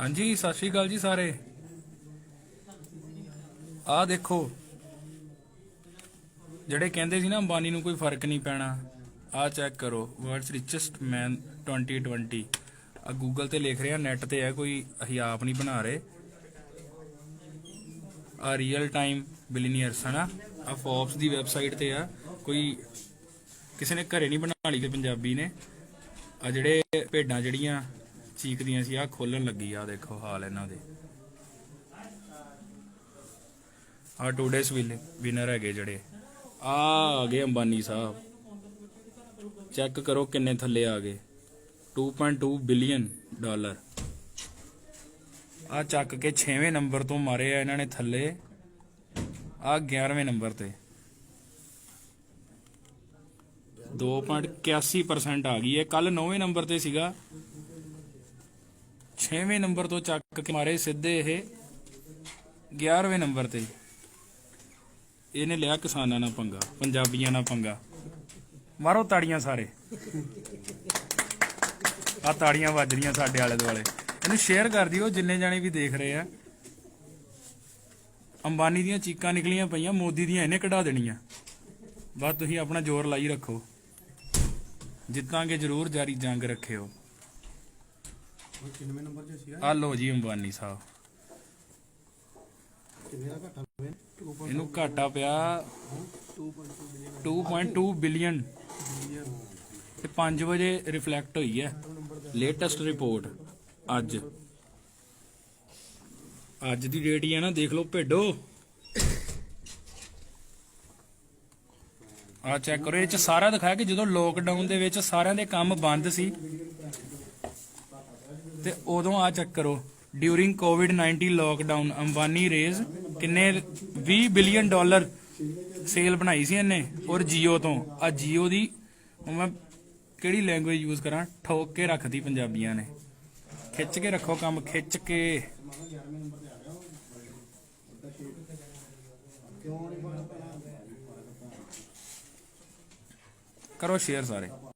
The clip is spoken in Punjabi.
ਹਾਂਜੀ, ਸਤਿ ਸ਼੍ਰੀ ਅਕਾਲ ਜੀ ਸਾਰੇ। ਆਹ ਦੇਖੋ, ਜਿਹੜੇ ਕਹਿੰਦੇ ਸੀ ਨਾ, ਅੰਬਾਨੀ ਨੂੰ ਕੋਈ ਫ਼ਰਕ ਨਹੀਂ ਪੈਣਾ, ਆਹ ਚੈੱਕ ਕਰੋ ਵਰਲਡਸ ਰਿਚੈਸਟ ਮੈਨ 2020 ਆ ਗੂਗਲ ਤੇ ਲਿਖ ਰਿਹਾ ਨੈਟ ਤੇ ਹੈ ਕੋਈ, ਅਸੀਂ ਆਪ ਨਹੀਂ ਬਣਾ ਰਹੇ। ਆ ਰੀਅਲ ਟਾਈਮ ਬਿਲੀਨੀਅਰਸ ਹਨਾ? ਆ ਫੋਰਬਸ ਦੀ ਵੈਬਸਾਈਟ ਤੇ ਆ, ਕੋਈ ਕਿਸੇ ਨੇ ਘਰੇ ਨਹੀਂ ਬਣਾ ਲਈ ਕਿ ਪੰਜਾਬੀ ਨੇ। ਆ ਜਿਹੜੇ ਭੇਡਾਂ ਜਿਹੜੀਆਂ ਚੀਕਦੀਆਂ ਸੀ ਆ ਖੋਲਣ ਲੱਗੀ ਆ, ਦੇਖੋ ਹਾਲ ਇਹਨਾਂ ਦੇ। ਆ ਟੂਡੇਸ ਵਿਨਰ ਹੈਗੇ ਜਿਹੜੇ। ਆ ਆ ਗਏ ਅੰਬਾਨੀ ਸਾਹਿਬ। ਚੈੱਕ ਕਰੋ ਕਿੰਨੇ ਥੱਲੇ ਆ ਗਏ। 2.2 ਬਿਲੀਅਨ ਡਾਲਰ ਆ ਚੱਕ ਕੇ 6ਵੇਂ ਨੰਬਰ ਤੋਂ ਮਾਰੇ ਆ ਇਹਨਾਂ ਨੇ ਥੱਲੇ। ਆ 11ਵੇਂ ਨੰਬਰ ਤੇ। 2.81% ਆ ਗਈ। ਹੈ ਕੱਲ 9ਵੇਂ ਨੰਬਰ ਤੇ ਸੀਗਾ। 6ਵੇਂ ਨੰਬਰ ਤੋਂ ਚੱਕ ਕੇ ਮਾਰੇ ਸਿੱਧੇ ਇਹ 11ਵੇਂ ਨੰਬਰ ਤੇ। ਇਹਨੇ ਲਿਆ ਕਿਸਾਨਾਂ ਨਾਲ ਪੰਗਾ, ਪੰਜਾਬੀਆਂ ਨਾਲ ਪੰਗਾ। ਮਾਰੋ ਤਾੜੀਆਂ ਸਾਰੇ। ਆ ਤਾੜੀਆਂ ਵੱਜ ਰਹੀਆਂ ਸਾਡੇ ਆਲੇ ਦੁਆਲੇ। ਇਹਨੂੰ ਸ਼ੇਅਰ ਕਰ ਦਿਓ, ਜਿੰਨੇ ਜਾਣੇ ਵੀ ਦੇਖ ਰਹੇ ਆ। ਅੰਬਾਨੀ ਦੀਆਂ ਚੀਕਾਂ ਨਿਕਲੀਆਂ ਪਈਆਂ, ਮੋਦੀ ਦੀਆਂ ਇਹਨੇ ਕਢਾ ਦੇਣੀਆਂ। ਬਸ ਤੁਸੀਂ ਆਪਣਾ ਜ਼ੋਰ ਲਾਈ ਰੱਖੋ। ਜਿੱਤਾਂਗੇ ਜ਼ਰੂਰ ਜਾਰੀ ਜੰਗ ਰੱਖਿਓ। ਉਹ ਨੰਬਰ ਆ ਲੋ ਜੀ ਅੰਬਾਨੀ ਸਾਹਿਬ। ਕਿੰਨੇ ਦਾ ਘਟਾ ਹੋਇਆ 2.2 ਇਹਨੂੰ ਘਾਟਾ ਪਿਆ 2.2 ਬਿਲੀਅਨ ਤੇ 5 ਵਜੇ ਰਿਫਲੈਕਟ ਹੋਈ ਹੈ। ਲੇਟੈਸਟ ਰਿਪੋਰਟ ਅੱਜ। ਅੱਜ ਦੀ ਡੇਟ ਹੀ ਹੈ ਨਾ ਦੇਖ ਲਓ ਭੇਡੋ। ਆ ਚੈੱਕ ਕਰੋ ਇਹ ਚ ਸਾਰਾ ਦਿਖਾਇਆ ਕਿ ਜਦੋਂ ਲੋਕਡਾਊਨ ਦੇ ਵਿੱਚ ਸਾਰਿਆਂ ਦੇ ਕੰਮ ਬੰਦ ਸੀ ਤੇ ਉਦੋਂ ਆ ਚੈੱਕ ਕਰੋ। During Covid 19 lockdown Ambani raise ਕਿੰਨੇ 20 ਬਿਲੀਅਨ ਡਾਲਰ ਸੇਲ ਬਣਾਈ ਸੀ ਇਹਨੇ, ਔਰ ਜੀਓ ਤੋਂ। ਆ ਜੀਓ ਦੀ ਮੈਂ ਕਿਹੜੀ ਲੈਂਗੁਏਜ ਯੂਜ਼ ਕਰਾਂ? ਠੋਕ ਕੇ ਰੱਖਦੀ ਪੰਜਾਬੀਆਂ ਨੇ। ਖਿੱਚ ਕੇ ਰੱਖੋ ਕੰਮ, ਖਿੱਚ ਕੇ। ਕਰੋ ਸ਼ੇਅਰ ਸਾਰੇ।